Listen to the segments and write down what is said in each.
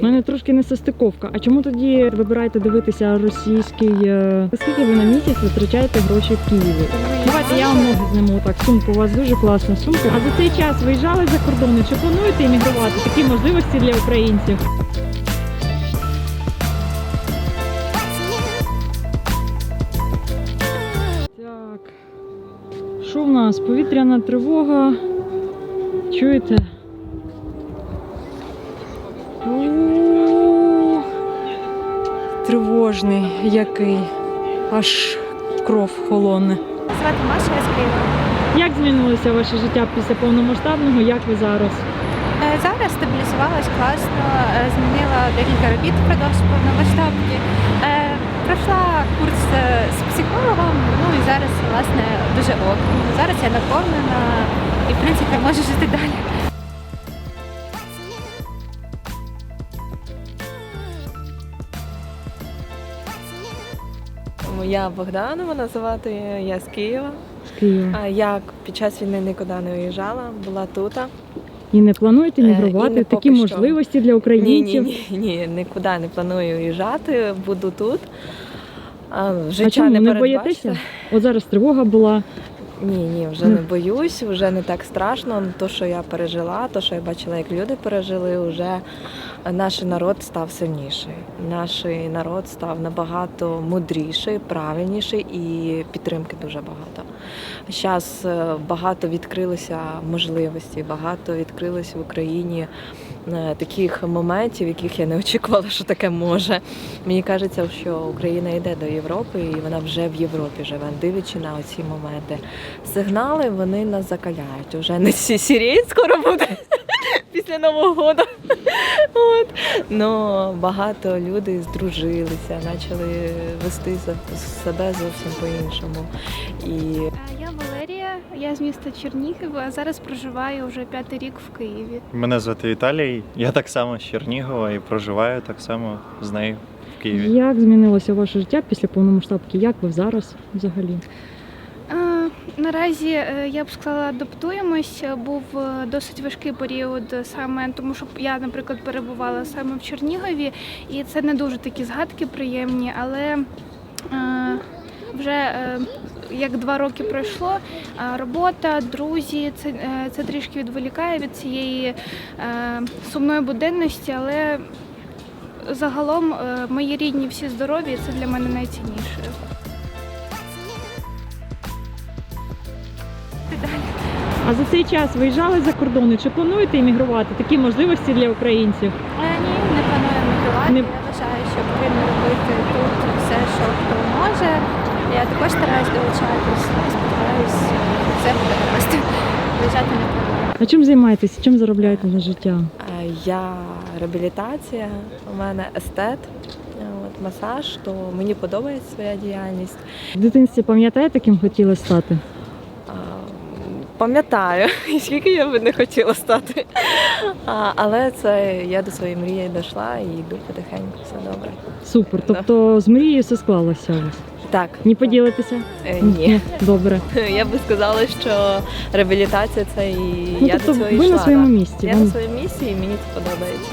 У мене трошки не состиковка. А чому тоді вибираєте дивитися російський? е, Скільки ви на місяць витрачаєте гроші в Києві? Давайте я вам зніму так. Сумку у вас дуже класна сумка. А за цей час виїжджали за кордони? Чи плануєте іммігрувати? Такі можливості для українців. Так. Що в нас? Повітряна тривога. Чуєте? Тривожний який. Аж кров холоне. Звати Маша, я з Києва. Як змінилося ваше життя після повномасштабного? Як ви зараз? Е, Зараз стабілізувалась класно, е, змінила декілька робіт впродовж повномасштабки. Е, Пройшла курс з психологом, ну і зараз, власне, дуже ок. Зараз я наповнена і, в принципі, можу жити далі. Я Богданова називати, я з Києва. З Києва. А я під час війни нікуди не виїжджала, була тут. І не плануєте Е, мігрувати? Такі що. можливості для українців. ні, ні, ні, нікуди не планую виїжджати, буду тут. А, життя А чому не, не боїтеся? От зараз тривога була. Ні, ні, вже не боюсь, вже не так страшно. То, що я пережила, то, що я бачила, як люди пережили, вже наш народ став сильніший. Наш народ став набагато мудріший, правильніший і підтримки дуже багато. Зараз багато відкрилося можливостей, багато відкрилося в Україні е, таких моментів, яких я не очікувала, що таке може. Мені кажеться, що Україна йде до Європи, і вона вже в Європі живе, дивлячи на оці моменти. Сигнали вони нас закаляють. Уже не сі- сіріють скоро буде після Нового року. От. Ну, багато людей здружилися, почали вести себе зовсім по-іншому. І Е, Я з міста Чернігів, а зараз проживаю вже п'ятий рік в Києві. Мене звати Віталій. Я так само з Чернігова і проживаю так само з нею в Києві. Як змінилося ваше життя після повномасштабки? Як ви зараз взагалі? Наразі е, я б сказала, адаптуємось. Був е, досить важкий період саме тому, що я, наприклад, перебувала саме в Чернігові, і це не дуже такі згадки приємні, але е, вже е, як два роки пройшло, робота, друзі, це, е, це трішки відволікає від цієї е, сумної буденності, але загалом е, мої рідні всі здорові, і це для мене найцінніше. А за цей час виїжджали за кордони? Чи плануєте іммігрувати? Такі можливості для українців? Ні, не планую мігрувати. Не- Я вважаю, що потрібно робити тут все, що хто може. Я також стараюсь долучатись. І Сподіваюсь, буде. Виїжджати не планую. А чим займаєтесь? Чим заробляєте на життя? е, я реабілітація, у мене естет. е, От, масаж, то мені подобається своя діяльність. В дитинстві пам'ятаєте, ким хотіли стати? Пам'ятаю, скільки я би не хотіла стати. А, але це я до своєї мрії дійшла і йду потихеньку, все добре. Супер. Тобто з мрією все склалося у вас. Так. Не поділитеся? Е, Ні. Добре. Я би сказала, що реабілітація це і Ну, я тобто до цього ви йшла. на своєму да. місці. Я Вам- на своєму місці і мені це подобається.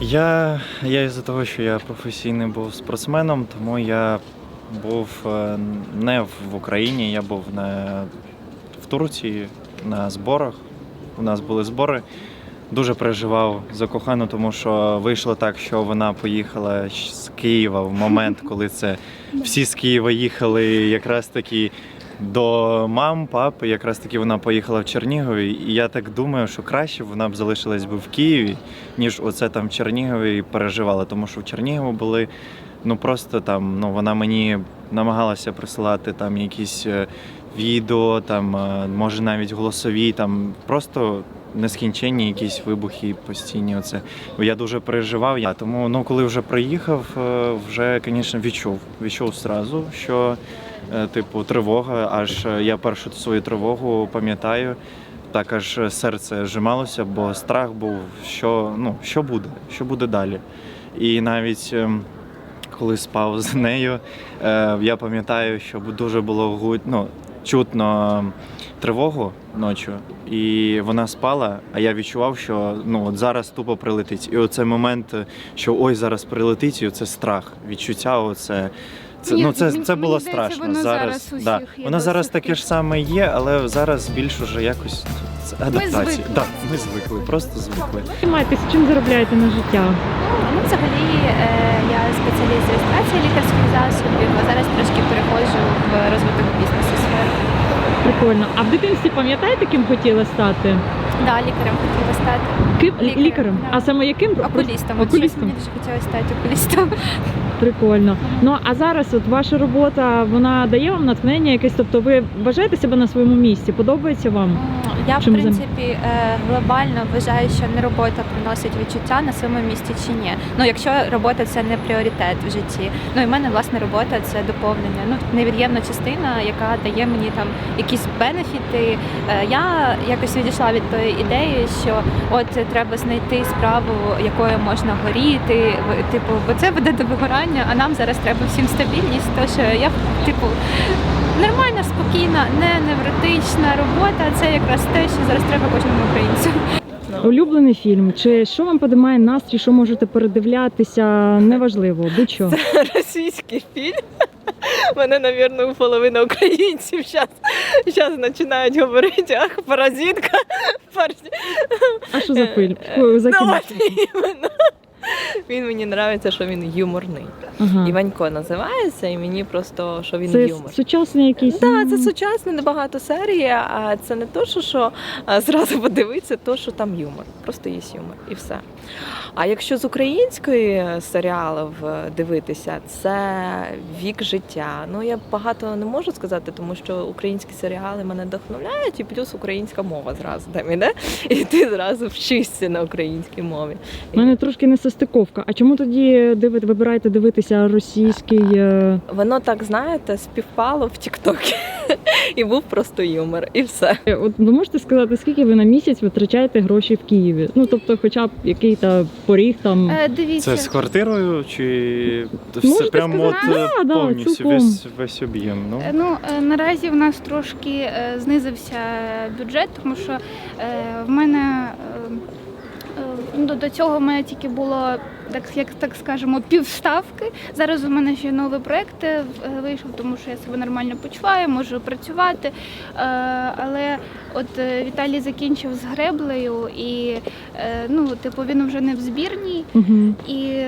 Я, я із-за того, що я професійний був спортсменом, тому я був е, не в Україні, я був не в Турції на зборах. У нас були збори. Дуже переживав за кохану, тому що вийшло так, що вона поїхала з Києва в момент, коли це всі з Києва їхали якраз таки до мам, папи. Якраз таки вона поїхала в Чернігові. І я так думаю, що краще б вона б залишилась би в Києві, ніж оце там в Чернігові і переживала. Тому що в Чернігові були ну просто там, ну вона мені намагалася присилати там якісь е, відео, там е, може навіть голосові, там просто нескінченні якісь вибухи постійні. Оце я дуже переживав. Я тому, ну коли вже приїхав, е, вже, звісно, відчув. Відчув зразу, що е, типу тривога. Аж е, я першу свою тривогу пам'ятаю. Так аж серце зжималося, бо страх був, що ну що буде, що буде далі. І навіть ем, коли спав з нею, я пам'ятаю, що дуже було ну, чутно ем, тривогу ночі, і вона спала, а я відчував, що ну от зараз тупо прилетить. І оцей момент, що ой, зараз прилетить, і це страх, відчуття. Оце це ну це, це було мені страшно. воно зараз да. Воно зараз таке ж саме є, але зараз більш уже якось це адаптація. звикли. Да, ми звикли, просто звикли. Займаєтесь, чим заробляєте на життя? Ну, взагалі, е, я спеціаліст з реєстрації лікарських засобів, а зараз трошки переходжу в розвиток бізнесу сферу. Прикольно. А в дитинстві пам'ятаєте, ким хотіла стати? Да, лікарем хотіла стати. Ким Лікарем, лікарем? да. А саме яким? Окулістом. Окулістом. Мені дуже хотілося стати окулістом. Прикольно. Ну а зараз от ваша робота вона дає вам натхнення якесь? Тобто ви вважаєте себе на своєму місці? Подобається вам? Я, в Чим принципі, е, глобально вважаю, що не робота приносить відчуття на своєму місці чи ні. Ну, якщо робота це не пріоритет в житті. Ну і в мене власне робота це доповнення. Ну невід'ємна частина, яка дає мені там якісь бенефіти. Е, Я якось відійшла від тої ідеї, що от треба знайти справу, якою можна горіти. Типу, бо це веде до вигорання, а нам зараз треба всім стабільність. Тож я типу. Нормальна, спокійна, не невротична робота. Це якраз те, що зараз треба кожному українцю. Улюблений фільм? Чи що вам подимає настрій, що можете передивлятися? Неважливо, будь-що. російський фільм. Мене, навірно, половина українців зараз, починають говорити, ах, паразитка. А що за фільм? За Ну, кіно? Він мені подобається, що він юморний. Ага. Іванько називається, і мені просто що він Це юмор. сучасний якийсь. Так, це м, сучасне, небагато серії, а це не то, що, що а, зразу подивитися, то, що там юмор. Просто є юмор і все. А якщо з української серіалів е, дивитися, це вік життя. Ну я багато не можу сказати, тому що українські серіали мене вдохновляють, і плюс українська мова зразу там іде, і ти зразу вчишся на українській мові. У мене трошки не состиковка. А чому тоді дивите, вибираєте дивитися російський? е, Воно так знаєте, співпало в Тіктокі. І був просто юмор, і все. От ви можете сказати, скільки ви на місяць витрачаєте гроші в Києві? Ну тобто, хоча б який то поріг там. Е, Дивіться, Це з квартирою чи все прямо от е, да, да, повністю цілком. весь весь об'єм? Ну Е, Ну е, наразі в нас трошки е, знизився бюджет, тому що е, в мене е, е, до- до цього в мене тільки було так, як так скажемо, півставки. Зараз у мене ще новий проект е, вийшов, тому що я себе нормально почуваю, можу працювати. Е, Але от е, Віталій закінчив з греблею, і е, ну, типу, він вже не в збірній. Угу. І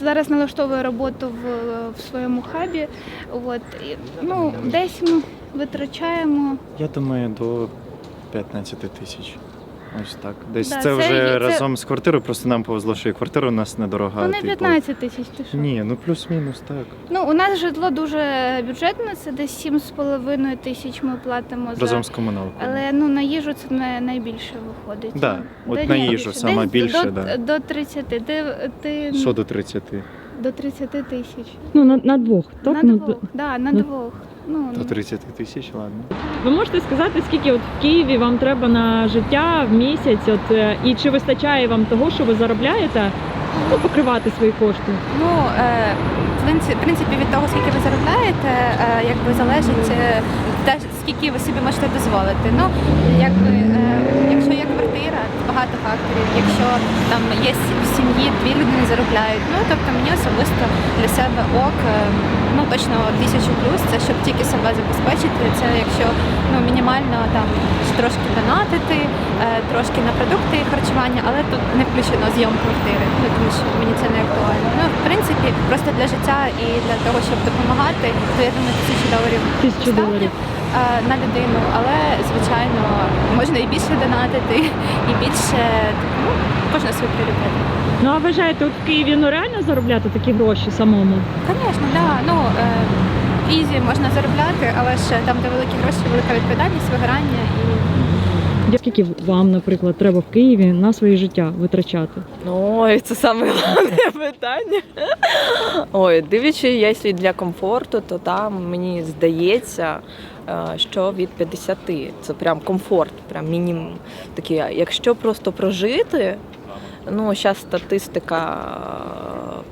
зараз налаштовую роботу в, в своєму хабі. От і, ну десь ми витрачаємо. я думаю, до 15 тисяч. Ось так. Десь Да, це, це вже є- це- разом з квартирою. Просто нам повезло, що і квартира у нас недорога. Ну не типу. 15 тисяч. Ти що? Ні, ну плюс-мінус так. Ну у нас житло дуже бюджетне, це десь 7,5 тисяч ми платимо за. Разом з комуналкою. Але ну на їжу це не найбільше виходить. Да, от Де на ні, їжу саме десь більше, до, да. до 30. Ти, ти Що до 30? до 30 тисяч. Ну на, на двох, так? на Ну, двох. Да, на ну. двох. Ну, До 30 тисяч, ладно. Ви можете сказати, скільки от в Києві вам треба на життя в місяць? От е, і чи вистачає вам того, що ви заробляєте, ну, покривати свої кошти? Ну, е, в принципі- в принципі, від того, скільки ви заробляєте, е, якби залежить е, те, скільки ви собі можете дозволити. Ну, якби, е, якщо є квартира, багато факторів. Якщо там є с- дві людини заробляють, ну тобто мені особисто для себе ок, е, ну точно тисячу плюс, це щоб тільки себе забезпечити. Це якщо ну мінімально там трошки донатити, е, трошки на продукти і харчування, але тут не включено зйом квартири, ну, тому що мені це не актуально. Ну, в принципі, просто для життя і для того, щоб допомагати, то я думаю, тисячу доларів достатньо, е, на людину, але звичайно можна і більше донатити, і більше ну, кожна свій пріоритет. Ну а вважаєте, от в Києві ну реально заробляти такі гроші самому? Звісно, да. Ну е, ізі можна заробляти, але ж там, де великі гроші, велика відповідальність, вигорання і Скільки вам, наприклад, треба в Києві на своє життя витрачати? Ой, це саме головне питання. Ой, дивлячись, якщо для комфорту, то там мені здається, е, що від 50. Це прям комфорт, прям мінімум такий. Якщо просто прожити, ну зараз статистика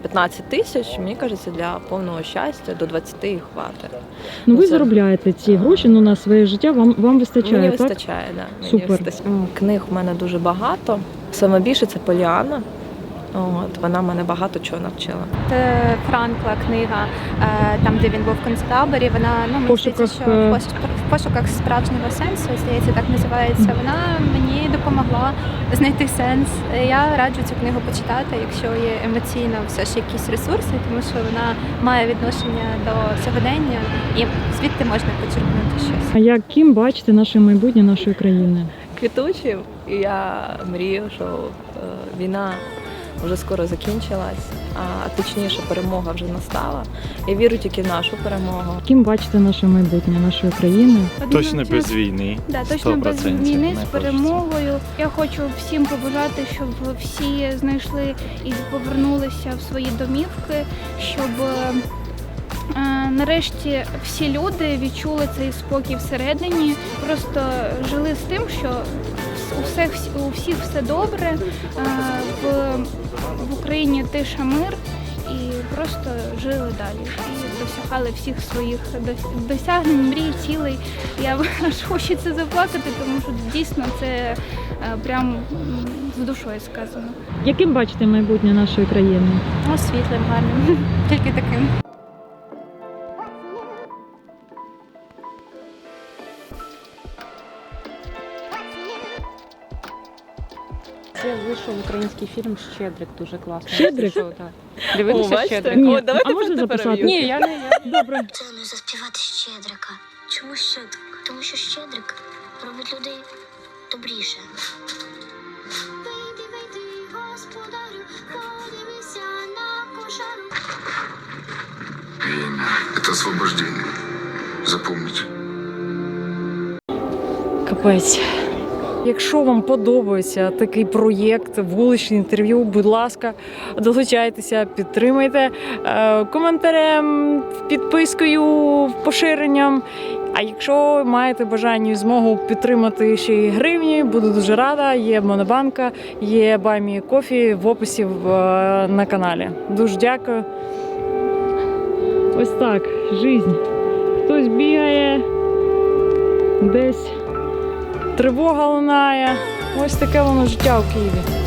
15 тисяч, мені кажеться, для повного щастя до 20 їх хватить. Ну ви це- заробляєте ці гроші ну, на своє життя, вам, вам вистачає, мені так? вистачає, да. Мені Супер. вистачає. Книг в мене дуже багато. Саме більше це Поліана. От, вона мене багато чого навчила. Це Франкла книга, е, там де він був в концтаборі. Вона ну мені Пошуках, здається, що е, в пош- в пошуках справжнього сенсу, здається, так називається. Вона мені допомогла знайти сенс. Я раджу цю книгу почитати, якщо є емоційно все ж якісь ресурси, тому що вона має відношення до сьогодення, і звідти можна почерпнути щось. А яким бачите наше майбутнє нашої країни? Квітучі, і я мрію, що е, війна вже скоро закінчилась, а точніше перемога вже настала. Я вірю тільки в нашу перемогу. Яким бачите наше майбутнє нашої країни? Точно без війни. Да, точно без 100% війни з перемогою. Я хочу всім побажати, щоб всі знайшли і повернулися в свої домівки, щоб е, нарешті всі люди відчули цей спокій всередині, просто жили з тим, що у всіх, у всіх все добре, в, в Україні тиша мир. І просто жили далі і досягали всіх своїх досягнень, мрій, цілей. Я аж хочеться заплакати, тому що дійсно це е, прям з душою сказано. Яким бачите майбутнє нашої країни? Ну, світлим, гарним, тільки таким. вийшов український фільм Щедрик дуже класний. Щедрик? Що, так. Дивилися бачите? Щедрик? Ні, О, давайте а можна просто записати? перевіримо. Ні, я не я. Добре. Це не заспівати Щедрика. Чому Щедрик? Тому що Щедрик робить людей добріше. Вийди, вийди, господарю, подивися на кошару. Время – это освобождение. Запомните. Капець. Якщо вам подобається такий проєкт, вуличне інтерв'ю, будь ласка, долучайтеся, підтримайте е, коментарем, підпискою, поширенням. А якщо маєте бажання і змогу підтримати ще й гривні, буду дуже рада. Є Монобанка, є Баймі Кофі в описі е, на каналі. Дуже дякую. Ось так, жизнь. Хтось бігає десь. Тривога лунає. Ось таке воно життя у Києві.